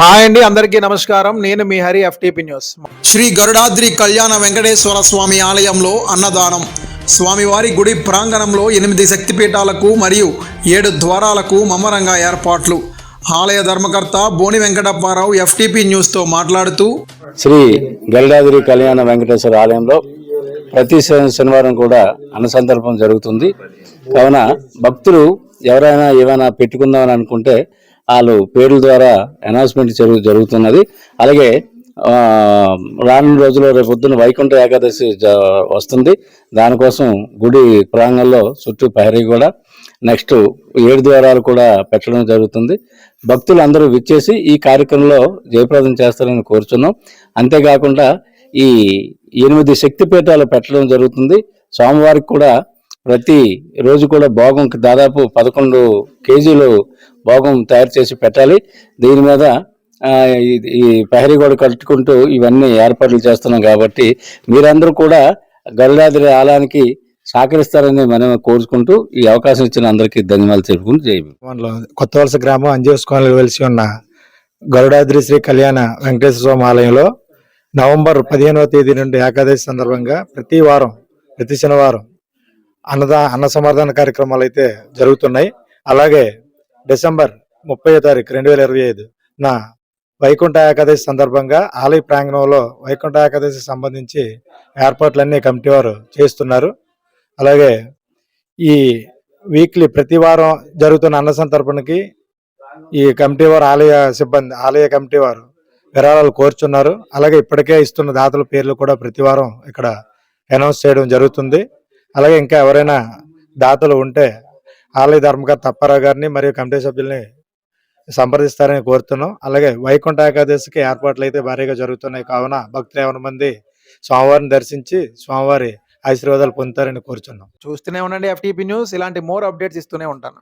Hi అండి అందరికీ నమస్కారం. నేను మీ హరి ఎఫ్టీపీ న్యూస్. శ్రీ గరుడాద్రి కళ్యాణ వెంకటేశ్వర స్వామి ఆలయంలో అన్నదానం. స్వామివారి గుడి ప్రాంగణంలో ఎనిమిది శక్తిపీఠాలకు మరియు ఏడు ద్వారాలకు మమ్మరంగా ఏర్పాట్లు. ఆలయ ధర్మకర్త బోని వెంకటప్పారావు ఎఫ్టీపీ న్యూస్తో మాట్లాడుతూ శ్రీ గల్లాదిరి కళ్యాణ వెంకటేశ్వర ఆలయంలో ప్రతి శని- శనివారం కూడా అన్నసందర్భం జరుగుతుంది. కావున భక్తులు ఎవరైనా ఏమైనా పెట్టుకుందామని అనుకుంటే వాళ్ళు పేర్ల ద్వారా అనౌన్స్మెంట్ జరుగు జరుగుతున్నది. అలాగే రాను రానున్న రోజుల్లో రేపు పొద్దున్న వైకుంఠ ఏకాదశి వస్తుంది. దానికోసం గుడి ప్రాంగంలో చుట్టూ ప్రహరీ కూడా నెక్స్ట్ ఏడు ద్వారాలు కూడా పెట్టడం జరుగుతుంది. భక్తులు అందరూ విచ్చేసి ఈ కార్యక్రమంలో జయప్రదం చేస్తారని కోరుచున్నాం. అంతేకాకుండా ఈ ఎనిమిది శక్తిపీఠాలు పెట్టడం జరుగుతుంది. స్వామివారికి కూడా ప్రతి రోజు కూడా భోగం దాదాపు పదకొండు కేజీలు భోగం తయారు చేసి పెట్టాలి. దీని మీద ఈ- పహరి ప్రహరీ గోడ కట్టుకుంటూ ఇవన్నీ ఏర్పాట్లు చేస్తున్నాం కాబట్టి మీరందరూ కూడా గరుడాద్రి ఆలయానికి సహకరిస్తారని మనం కోరుకుంటూ ఈ అవకాశం ఇచ్చిన అందరికీ ధన్యవాదాలు తెలుపుకుంటూ జై కొత్త వలస గ్రామం అంజేస్ వెలిసి ఉన్న గరుడాద్రి శ్రీ కళ్యాణ వెంకటేశ్వర స్వామి ఆలయంలో నవంబర్ పదిహేనవ తేదీ నుండి ఏకాదశి సందర్భంగా ప్రతి వారం ప్రతి శనివారం అన్నదా అన్న సమర్థన కార్యక్రమాలు అయితే జరుగుతున్నాయి. అలాగే డిసెంబర్ ముప్పై తారీఖు రెండు వేల ఇరవై ఐదు నా వైకుంఠ ఏకాదశి సందర్భంగా ఆలయ ప్రాంగణంలో వైకుంఠ ఏకాదశి సంబంధించి ఏర్పాట్లన్నీ కమిటీ వారు చేస్తున్నారు. అలాగే ఈ వీక్లీ ప్రతి వారం జరుగుతున్న అన్న సంతర్పణకి ఈ కమిటీ వారు ఆలయ సిబ్బంది ఆలయ కమిటీ వారు విరాళాలు కోరుచున్నారు. అలాగే ఇప్పటికే ఇస్తున్న దాతల పేర్లు కూడా ప్రతి వారం ఇక్కడ అనౌన్స్ చేయడం జరుగుతుంది. అలాగే ఇంకా ఎవరైనా దాతలు ఉంటే ఆలయ ధర్మకర్త అప్పారావు గారిని మరియు కమిటీ సభ్యుల్ని సంప్రదిస్తారని కోరుతున్నాం. అలాగే వైకుంఠ ఏకాదశికి ఏర్పాట్లు అయితే భారీగా జరుగుతున్నాయి. కావున భక్తులు ఎవరి మంది స్వామివారిని దర్శించి స్వామివారి ఆశీర్వాదాలు పొందుతారని కోరుచున్నాం. చూస్తూనే ఉండండి ఎఫ్టీపీ న్యూస్. ఇలాంటి మోర్ అప్డేట్స్ ఇస్తూనే ఉంటాను.